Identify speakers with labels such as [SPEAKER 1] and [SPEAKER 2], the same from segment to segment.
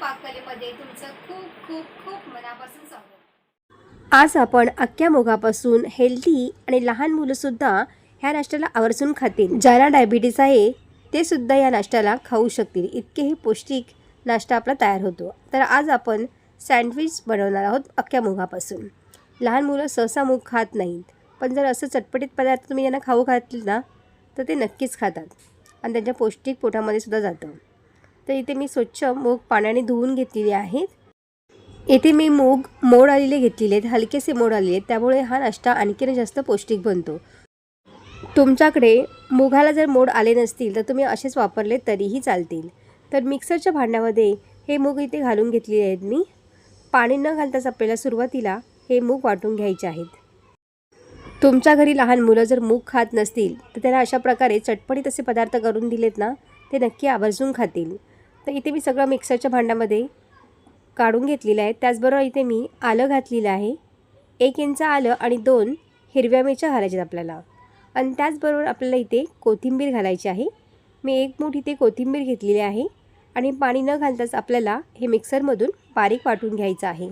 [SPEAKER 1] पाककलेमध्ये तुमचं खूप खूप खूप मनापासून स्वागत.
[SPEAKER 2] आज आपण अख्ख्या मोगापासून हेल्दी आणि लहान मुलंसुद्धा ह्या नाश्त्याला आवर्जून खातील. ज्याला डायबिटीस आहे ते सुद्धा या नाश्त्याला खाऊ शकतील. इतकेही पौष्टिक नाश्ता आपला तयार होतो. तर आज आपण सँडविच बनवणार आहोत अख्ख्या मुगापासून लहान मुलं सहसा मूग खात नाहीत. पण जर असं चटपटीत पदार्थ तुम्ही यांना खाऊ घातले ना तर ते नक्कीच खातात. आणि त्यांच्या पौष्टिक पोटामध्ये सुद्धा जातं. तर इथे मी स्वच्छ मूग पाण्याने धुवून घेतलेले आहेत. येथे मी मूग मोड आलेले घेतलेले आहेत हलकेसे मोड आलेले आहेत. त्यामुळे हा नाश्ता आणखीन जास्त पौष्टिक बनतो. तुमच्याकडे मुगाला जर मोड आले नसतील तर तुम्ही असेच वापरले तरीही चालतील. तर मिक्सरच्या भांड्यामध्ये हे मूग इथे घालून घेतलेले आहेत मी. पाणी न घालताच आपल्याला सुरुवातीला हे मूग वाटून घ्यायचे आहेत. तुमच्या घरी लहान मुलं जर मूग खात नसतील तर त्यांना अशा प्रकारे चटपटीत असे पदार्थ करून दिलेत ना ते नक्की आवर्जून खातील. तर इथे मी सगळं मिक्सरच्या भांड्यामध्ये काढून घेतलेलं आहे. त्याचबरोबर इथे मी आलं घातलेलं आहे. एक इंच आलं आणि दोन हिरव्या मिरच्या घालायच्यात आपल्याला. आणि त्याचबरोबर आपल्याला इथे कोथिंबीर घालायची आहे. मी एक मूठ इथे कोथिंबीर घेतलेली आहे. आणि पाणी न घालताच आपल्याला हे मिक्सरमधून बारीक वाटून घ्यायचं आहे.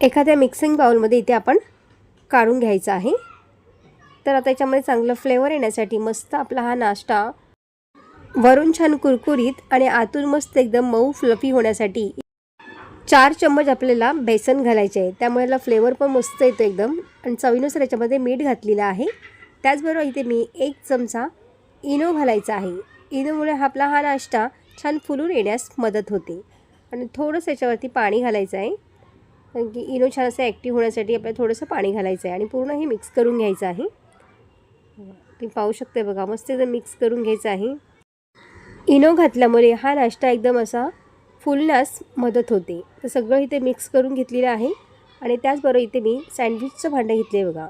[SPEAKER 2] एखाद्या मिक्सिंग बाउलमध्ये इथे आपण काढून घ्यायचं आहे. तर आता याच्यामध्ये चांगलं फ्लेवर येण्यासाठी मस्त आपला हा नाश्ता वरून छान कुरकुरीत आणि आतून मस्त एकदम मऊ फ्लफी होण्यासाठी चार चम्मच आपल्याला बेसन घालायचे आहे. त्यामुळे याला फ्लेवर पण मस्त येतो एकदम. आणि चवीनुसार याच्यामध्ये मीठ घातलेलं आहे. त्याचबरोबर इथे मी एक चमचा इनो घालायचा आहे. इनोमुळे हा आपला हा नाश्ता छान फुलून येण्यास मदत होते. आणि थोडंसं याच्यावरती पाणी घालायचं आहे. कारण की इनो छान असं ॲक्टिव्ह होण्यासाठी आपल्याला थोडंसं पाणी घालायचं आहे. आणि पूर्ण हे मिक्स करून घ्यायचं आहे. तुम्ही पाहू शकते बघा मस्त एकदम मिक्स करून घ्यायचं आहे. इनो घातल्यामुळे हा नाश्ता एकदम असा फुलण्यास मदत होते. तर सगळं इथे मिक्स करून घेतलेलं आहे आणि त्याचबरोबर इथे मी सँडविचचं भांडं घेतलं आहे बघा.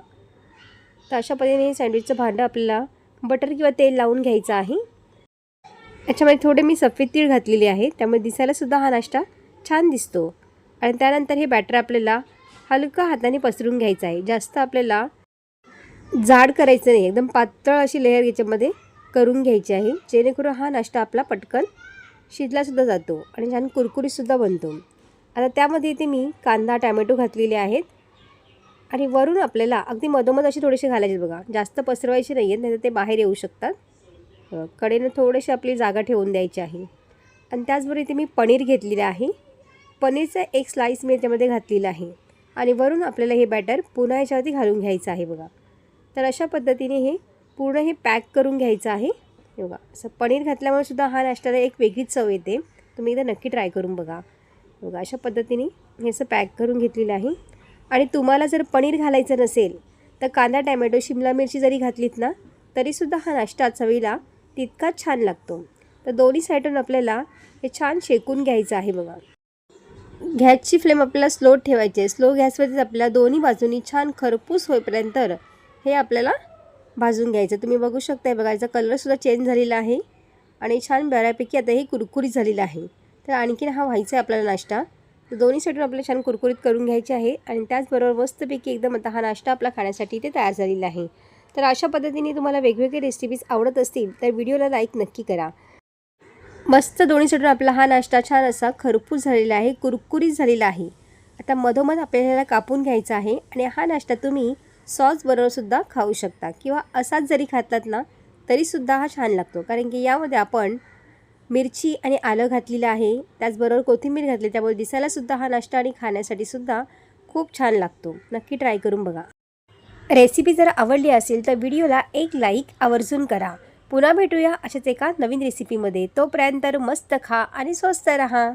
[SPEAKER 2] तर अशा पद्धतीने सँडविचचं भांडं आपल्याला बटर किंवा तेल लावून घ्यायचं आहे. याच्यामध्ये थोडे मी सफेद तीळ घातलेले आहे त्यामुळे दिसायलासुद्धा हा नाश्ता छान दिसतो. आणि त्यानंतर हे बॅटर आपल्याला हलकं हाताने पसरून घ्यायचं आहे. जास्त आपल्याला जाड करायचं नाही. एकदम पातळ अशी लेअर याच्यामध्ये करून घ्यायची आहे. जेणेकरून हा नाश्ता आपला पटकन शिजलासुद्धा जातो आणि छान कुरकुरीतसुद्धा बनतो. आता त्यामध्ये इथे मी कांदा टॅमॅटो घातलेले आहेत. आणि वरून आपल्याला अगदी मधोमध असे थोडेसे घालायचे बघा. जास्त पसरवायचे नाही आहेत नाही ते बाहेर येऊ शकतात. कडेनं थोडेसे आपली जागा ठेवून द्यायची आहे. आणि त्याचबरोबर इथे मी पनीर घेतलेलं आहे. पनीरचा एक स्लाईस मी याच्यामध्ये घातलेला आहे. आणि वरून आपल्याला हे बॅटर पुन्हा याच्यावरती घालून घ्यायचं आहे बघा. तर अशा पद्धतीने हे पूर्ण हे पॅक करून घ्यायचं आहे. बघा असं पनीर घातल्यामुळे सुद्धा हा नाश्त्याला एक वेगळीच चव येते. तुम्ही एकदा नक्की ट्राय करून बघा. बघा अशा पद्धतीने हे असं पॅक करून घेतलेलं आहे. आणि तुम्हाला जर पनीर घालायचं नसेल तर कांदा टॅमॅटो शिमला मिरची जरी घातलीत ना तरीसुद्धा हा नाश्ता चवीला तितकाच छान लागतो. तर दोन्ही साईडून आपल्याला हे छान शेकून घ्यायचं आहे बघा. गॅसची फ्लेम आपल्याला स्लो ठेवायची आहे. स्लो गॅसवरतीच आपल्याला दोन्ही बाजूनी छान खरपूस होईपर्यंत हे आपल्याला भाजून घ्यायचं. तुम्ही बघू शकताय बघा याचा कलरसुद्धा चेंज झालेला आहे. आणि छान बऱ्यापैकी आता हे कुरकुरीत झालेलं आहे. तर आणखीन हा व्हायचा आहे आपल्याला नाश्ता. तर दोन्ही साईडून आपल्याला छान कुरकुरीत करून घ्यायचे आहे. आणि त्याचबरोबर मस्तपैकी एकदम आता हा नाश्ता आपला खाण्यासाठी ते तयार झालेला आहे. तर अशा पद्धतीने तुम्हाला वेगवेगळे रेसिपीज आवडत असतील तर व्हिडिओला लाईक नक्की करा. मस्त दोन्ही साईडून आपला हा नाश्ता छान असा खरपूस झालेला आहे कुरकुरीत झालेला आहे. आता मधोमध आपल्याला कापून घ्यायचा आहे. आणि हा नाश्ता तुम्ही सॉसबरोबरसुद्धा खाऊ शकता. किंवा असाच जरी खातलात ना तरीसुद्धा हा छान लागतो. कारण की यामध्ये आपण मिरची आणि आलं घातलेलं आहे त्याचबरोबर कोथिंबीर घातली त्यामुळे दिसायलासुद्धा हा नाश्ता आणि खाण्यासाठी सुद्धा खूप छान लागतो. नक्की ट्राय करून बघा. रेसिपी जर आवडली असेल तर व्हिडिओला एक लाईक आवर्जून करा. पुन्हा भेटूया अशाच एका नवीन रेसिपीमध्ये. तोपर्यंत मस्त खा आणि स्वस्त रहा.